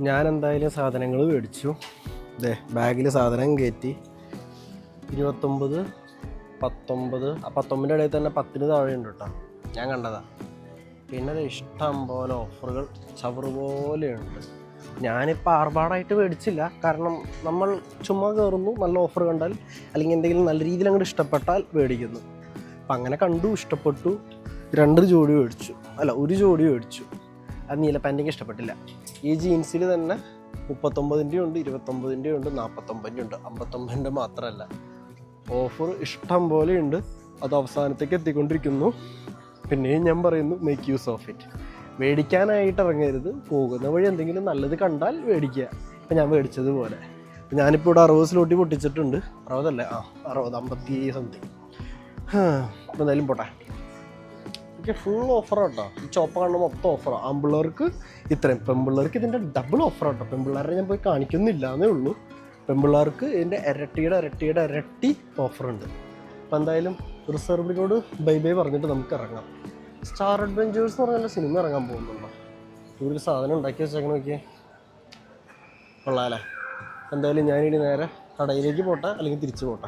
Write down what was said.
ഞാൻ എന്തായാലും സാധനങ്ങൾ മേടിച്ചു. ദേ ബാഗിൽ സാധനം കയറ്റി ഇരുപത്തൊമ്പത് പത്തൊമ്പത് ആ പത്തൊമ്പതിന്റെ ഇടയിൽ തന്നെ പത്തിന് താഴെ ഉണ്ട് കേട്ടോ. ഞാൻ കണ്ടതാ. പിന്നെ ഇഷ്ടം പോലെ ഓഫറുകൾ ചവറ് പോലെയുണ്ട്. ഞാനിപ്പോൾ ആർഭാടായിട്ട് മേടിച്ചില്ല. കാരണം നമ്മൾ ചുമ്മാ കയറുന്നു നല്ല ഓഫർ കണ്ടാൽ അല്ലെങ്കിൽ എന്തെങ്കിലും നല്ല രീതിയിൽ അങ്ങോട്ട് ഇഷ്ടപ്പെട്ടാൽ മേടിക്കുന്നു. അപ്പം അങ്ങനെ കണ്ടു ഇഷ്ടപ്പെട്ടു. രണ്ട് ജോഡി മേടിച്ചു. അല്ല ഒരു ജോഡി മേടിച്ചു. അത് നീല പാന്റിങ് ഇഷ്ടപ്പെട്ടില്ല. ഈ ജീൻസിൽ തന്നെ മുപ്പത്തൊമ്പതിന്റെ ഉണ്ട് ഇരുപത്തൊമ്പതിന്റെ ഉണ്ട് നാൽപ്പത്തൊമ്പതിന്റെ ഉണ്ട്. അമ്പത്തൊമ്പതിന്റെ മാത്രമല്ല. ഓഫർ ഇഷ്ടം പോലെ ഉണ്ട്. അത് അവസാനത്തേക്ക് എത്തിക്കൊണ്ടിരിക്കുന്നു. പിന്നെയും ഞാൻ പറയുന്നു മേക്ക് യൂസ് ഓഫ് ഇറ്റ് മേടിക്കാനായിട്ട് ഇറങ്ങരുത്. പോകുന്ന വഴി എന്തെങ്കിലും നല്ലത് കണ്ടാൽ മേടിക്കുക. ഇപ്പം ഞാൻ മേടിച്ചതുപോലെ ഞാനിപ്പോൾ ഇവിടെ അറുപത് സ്ലോട്ടി പൊട്ടിച്ചിട്ടുണ്ട്. അറുപതല്ലേ? ആ അറുപത് അമ്പത്തി സംതിങ് ഇപ്പം എന്തായാലും പോട്ടെ. എനിക്ക് ഫുൾ ഓഫർ കേട്ടോ ഈ ചോപ്പ കാണുന്ന മൊത്തം ഓഫർ ആമ്പിള്ളേർക്ക് ഇത്രയും. പെമ്പിള്ളേർക്ക് ഇതിന്റെ ഡബിൾ ഓഫർ കേട്ടോ പെമ്പിള്ളേരെ ഞാൻ പോയി കാണിക്കുന്നില്ല എന്നേ ഉള്ളൂ. പെമ്പിള്ളേർക്ക് ഇതിന്റെ ഇരട്ടിയുടെ ഇരട്ടിയുടെ ഇരട്ടി ഓഫറുണ്ട് അപ്പോൾ എന്തായാലും റിസർവിനോട് ബൈ ബൈ പറഞ്ഞിട്ട് നമുക്ക് ഇറങ്ങാം. സ്റ്റാർ അഡ്വഞ്ചേഴ്സ് എന്ന് പറഞ്ഞാൽ സിനിമ ഇറങ്ങാൻ പോകുന്നുണ്ടോ? ഒരു സാധനം ഉണ്ടാക്കി വെച്ചേക്കണ നോക്കിയേ. കൊള്ളാമല്ലേ എന്തായാലും ഞാനിനി നേരെ കടയിലേക്ക് പോട്ടെ അല്ലെങ്കിൽ തിരിച്ചു പോട്ടെ.